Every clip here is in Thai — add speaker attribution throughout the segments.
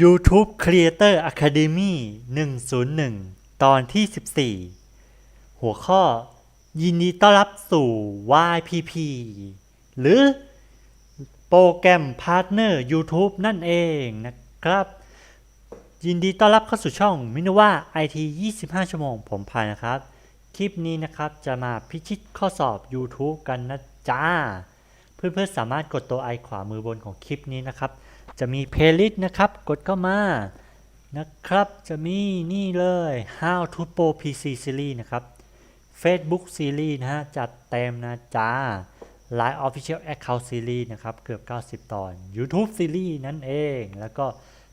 Speaker 1: YouTube Creator Academy 101 ตอนที่ 14 หัวข้อ ยินดีต้อนรับสู่ YPP หรือโปรแกรมพาร์ทเนอร์ YouTube นั่นเองนะครับ ยินดีต้อนรับเข้าสู่ช่องมินว่า IT 25 ชั่วโมงผมพายนะครับ คลิปนี้นะครับจะมาพิชิตข้อสอบ YouTube กันนะจ้า เพื่อนๆสามารถกดตัวไอขวามือบนของคลิปนี้นะครับ จะมีเพลย์ลิสต์นะครับ กดเข้ามานะครับ จะมีนี่เลย How to Pro PC Series นะครับ Facebook Series นะฮะ จัดเต็มนะจ้า Line Official Account Series นะครับ เกือบ 90 ตอน YouTube Series นั่นเอง แล้วก็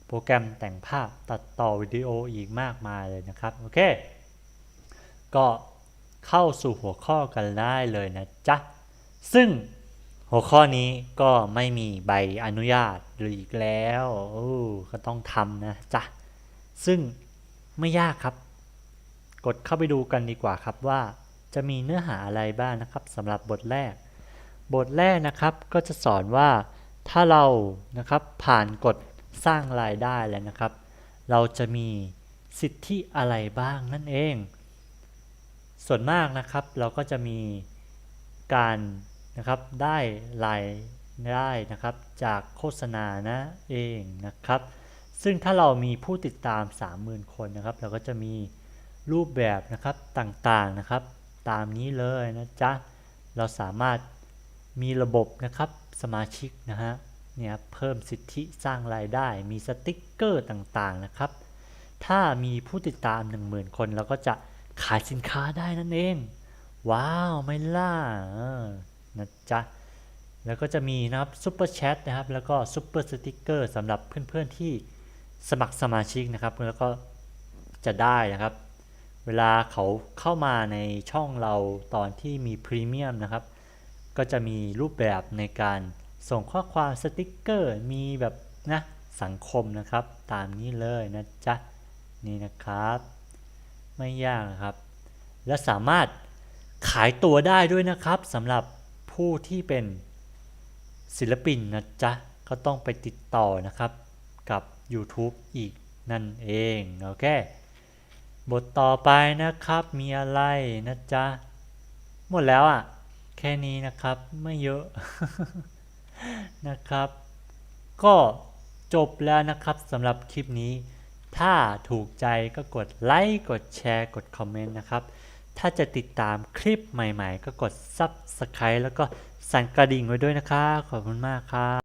Speaker 1: โปรแกรมแต่งภาพตัดต่อวิดีโออีกมากมายเลยนะครับ โอเค ก็เข้าสู่หัวข้อกันได้เลยนะจ๊ะ ซึ่ง หัวข้อนี้ก็ไม่มีใบอนุญาตหรืออีกแล้วโอ้ก็ต้องทำนะจ๊ะซึ่งไม่ยากครับ กดเข้าไปดูกันดีกว่าครับว่า จะมีเนื้อหาอะไรบ้างนะครับสำหรับบทแรก บทแรกนะครับก็จะสอนว่าถ้าเรานะครับผ่านกฎสร้างรายได้แล้วนะครับ เราจะมีสิทธิอะไรบ้างนั่นเอง ส่วนมากนะครับเราก็จะมีการ นะครับ ได้รายได้นะครับ จากโฆษณานะเองนะครับ ซึ่งถ้าเรามีผู้ติดตาม 30,000 คนนะครับ เราก็จะมีรูปแบบนะครับต่างๆนะครับ ตามนี้เลยนะจ๊ะ เราสามารถมีระบบนะครับสมาชิกนะฮะเนี่ยเพิ่มสิทธิสร้างรายได้ มีสติกเกอร์ต่างๆนะครับ ถ้ามีผู้ติดตาม 10,000 คนเราก็จะขายสินค้าได้นั่นเอง ว้าว ไม่ล่ะเนะจ๊ะ แล้วก็จะมีนะครับซุปเปอร์แชทนะครับ แล้วก็ซุปเปอร์สติกเกอร์สำหรับเพื่อนๆที่สมัครสมาชิกนะครับ แล้วก็จะได้นะครับ เวลาเขาเข้ามาในช่องเราตอนที่มีพรีเมียมนะครับ ก็จะมีรูปแบบในการส่งข้อความสติกเกอร์ มีแบบนะสังคมนะครับ ตามนี้เลยนะจ๊ะ นี่นะครับ ไม่ยากนะครับ และสามารถขายตัวได้ด้วยนะครับสำหรับ ผู้ที่เป็นศิลปินนะจ๊ะ ก็ต้องไปติดต่อนะครับกับ YouTube อีกนั่นเองโอเคบทต่อไปนะครับมีอะไรนะจ๊ะ หมดแล้วอะ แค่นี้นะครับไม่เยอะนะครับ ก็จบแล้วนะครับสำหรับคลิปนี้ ถ้าถูกใจก็กดไลค์กดแชร์กดคอมเมนต์นะครับ ถ้าจะติดตามคลิปใหม่ๆ ก็กด Subscribe แล้วก็สั่นกระดิ่งไว้ด้วยนะครับขอบคุณมากครับ